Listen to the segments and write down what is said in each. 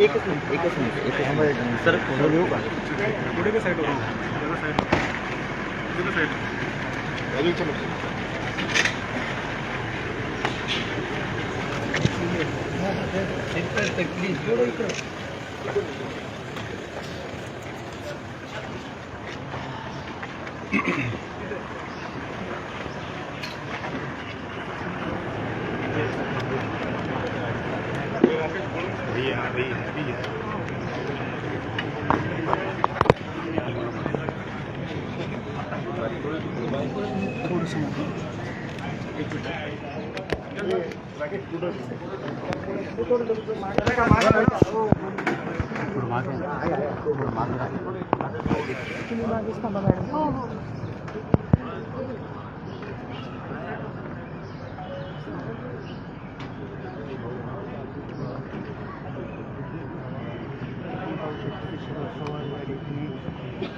एकच मिनिट एकच मिनिट एकच मिनिट सर फोटो घेऊ का संतोष देवसाळे यांच्या निवासस्थानी अंत्यदर्शन घेण्यासाठी ఇప్పుడు మాకు ఇప్పుడు మాకు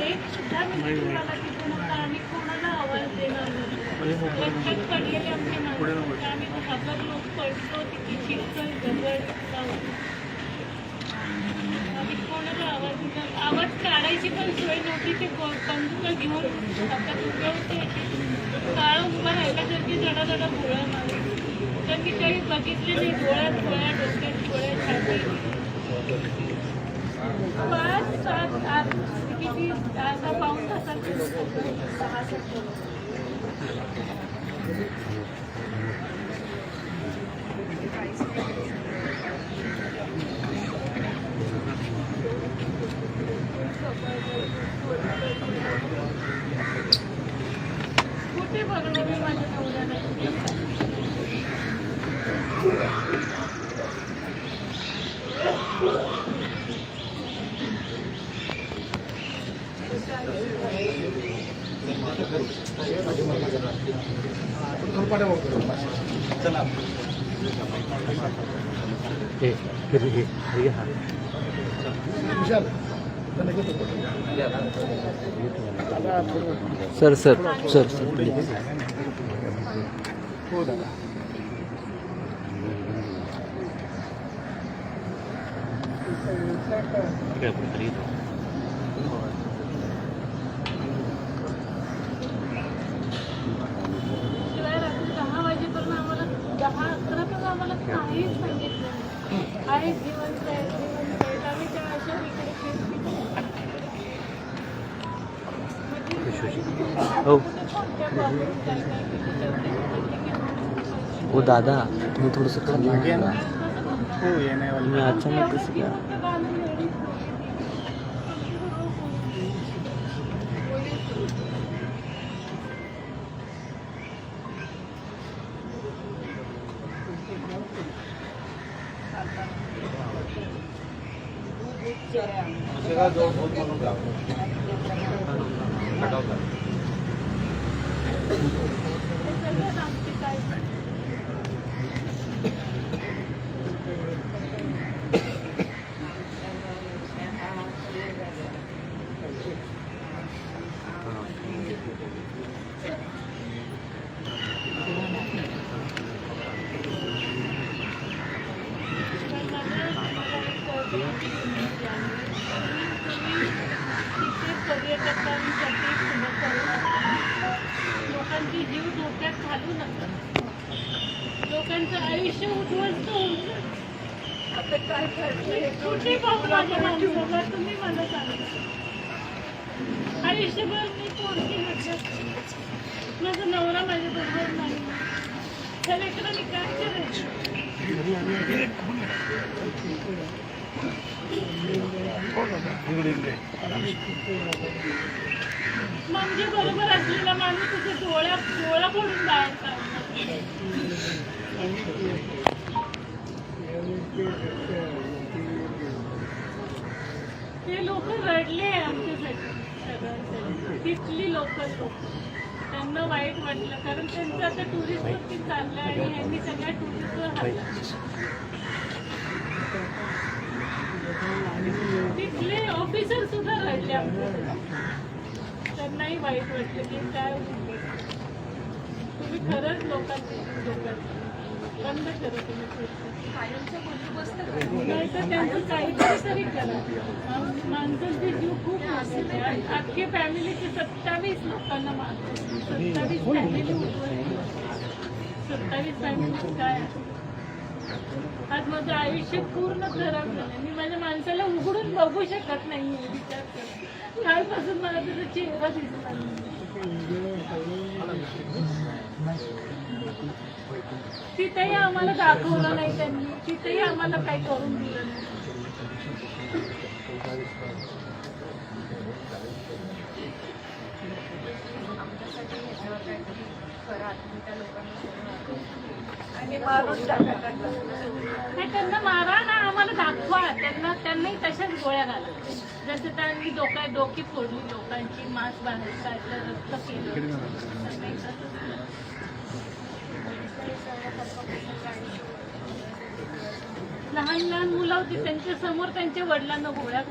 एक सुद्धा तिथून कोणाला आवाज देणार नाही. प्रत्येक पडलेले आमचे माणसं आम्ही घाबरलो पडलो तिथे चिखल दगड लावून. आम्ही कोणाला आवाज आवाज काढायची पण सोय नव्हती. ते बंदुका घेऊन हातात उभे होते. काळ उभा राहिल्यासारखी जडा जडा गोळ्या मारली तर मी काही बघितले नाही. गोळ्या डोक्यात गोळ्या छाती किती? आता पाऊन तासाचे सहा सत्तर कुठे बघणार मी माझ्या नवऱ्याला सर सर सर सर. हो दादा शिवाय रात्री दहा वाजेपर्यंत आम्हाला दहा अकरापर्यंत आम्हाला काहीच सांगितलं नाही आहे आहे आम्ही त्या अशा इकडे हो दादा तुम्ही थोडंसं खाली. हो तुम्ही अचानक कसं काय पर्यटकांसाठी खुलं करू लोकांचे जीव धोक्यात घालू नका लोकांचं आयुष्य उद्ध्वस्त होऊन जाईल. आता काय करायचं कुठे पाहू माझ्या माणसाला तुम्ही मला सांगा. आयुष्यभर मी कोणती लक्षात माझा नवरा माझ्या बरोबर नाही त्या मी काय करायचं? म्हणजे बरोबर असलेला माणूस तुझ्या डोळ्या डोळा पडून बाहेर काढणार ते लोक रडले आमच्यासाठी सगळ्यांसाठी. तिथली लोकल लोक. त्यांना वाईट वाटलं कारण त्यांचं आता टुरिस्ट वरती चाललं आणि यांनी सगळ्या टुरिस्टवर हल्ला तिथले ऑफिसर सुद्धा रडले आमच्यासाठी. त्यांनाही वाईट वाटलं की काय तुम्ही खरंच लोकांची लोकांची बंद करा तुम्ही पुढचं. नाही तर त्यांचं काहीतरी तरी करा. मा- माणसांचे जीव खूप. अख्खे फॅमिलीचे सत्तावीस लोकांना मारतो सत्तावीस फॅमिली सत्तावीस फॅमिली काय? आज माझं आयुष्य पूर्ण खराब झालं मी माझ्या माणसाला उघडून बघू शकत नाहीये विचार कर कालपासून मला त्याचा चेहरा दिसला तिथेही आम्हाला दाखवलं नाही त्यांनी. तिथेही आम्हाला काही करून दिलं नाही. नाही त्यांना मारा ना आम्हाला दाखवा. त्यांना त्यांनाही तशाच गोळ्या घाला. जसं त्यांनी डोक्या डोकी फोडली लोकांची मास बाहेर काढलं रक्त केलं. लहान लहान मुलं होती त्यांच्यासमोर त्यांच्या वडिलांना गोळ्या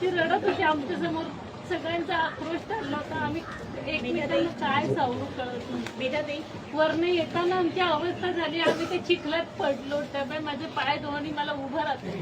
ती रडत होती आमच्यासमोर सगळ्यांचा आक्रोश ठरला होता. आम्ही एकमेकांना काय सावरू कळत वरनं येताना आमची अवस्था झाली. आम्ही ते चिखलात पडलो त्यामुळे माझे पाय दोन्ही मला उभं राहते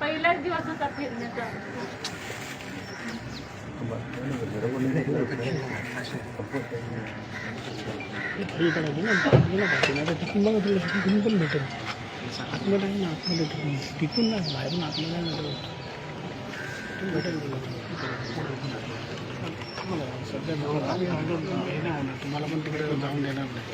पहिलाच दिवस होता फिरण्याचा हे करायचं ना गेलं तिथून आतमध्ये आहे ना आतमध्ये ठेवून तिथून ना बाहेरून आतमध्ये नाही भेटेल भेटेल तुम्हाला सध्या होणार तुम्हाला पण तिकडे जाऊन देणार नाही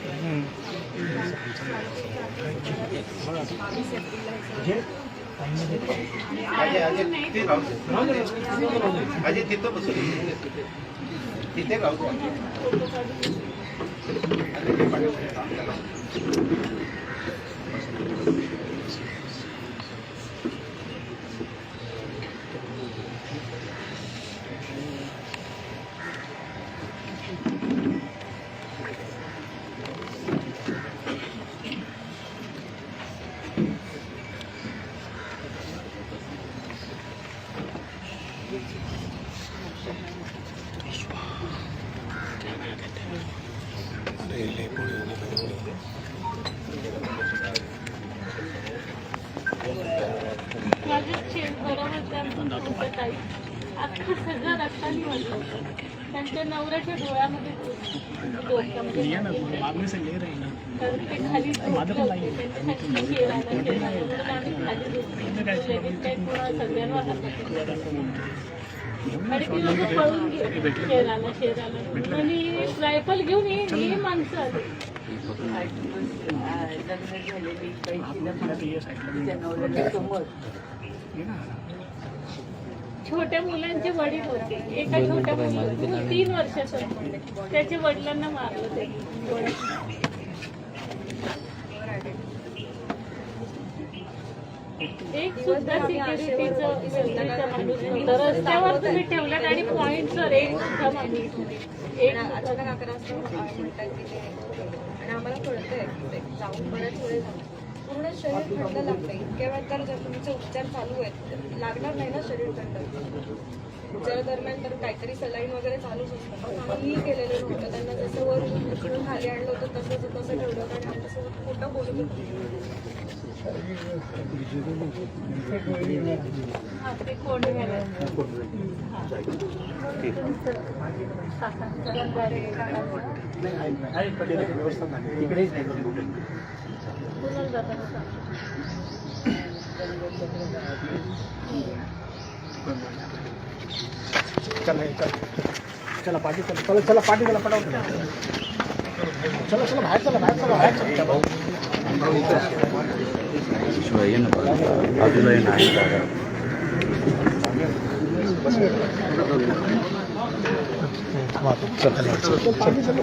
अजय तिथं बसून तिथे गावतो अख्खं सगळं रक्ताने वाढलं होतं त्यांच्या नवऱ्याच्या डोळ्यामध्ये ते खाली झोपले पळून शेराला शेराला आणि रायफल घेऊन ये माणसं. छोट्या मुलांचे वडील होते. एका छोट्या मुलाला तीन वर्षाचं त्याच्या वडिलांना मारलं ते एक सुद्धा सिक्युरिटीचं माणूस नव्हता. रस्त्यावर तुम्ही ठेवल्यात आणि पॉईंटवर एक सुद्धा माणूस एक अचानक अकरा वाजता म्हणतात की ते आणि आम्हाला कळतंय जाऊन बऱ्याच वेळ झाला पूर्ण शरीर थंड लागतं इतक्या वेळ तर जर तुमचे उपचार चालू आहेत लागणार नाही ना शरीर थंड? उपचारा दरम्यान तर काहीतरी सलाईन वगैरे चालूच असतं. काहीही केलेलं नव्हतं. त्यांना जसं वर उचलून खाली आणलं होतं तसंच तसं ठेवलं होतं आणि आमच्यासोबत खोटं बोलत होतं. हा, ते कोण घालायचं चला हे चला चला पाठी चला चला चला पाठी चला पटावत चला चला बाहेर चला बाहेर चला बाहेर चला शिवाय ये ना बाजूला ये ना आहे जागा चला चला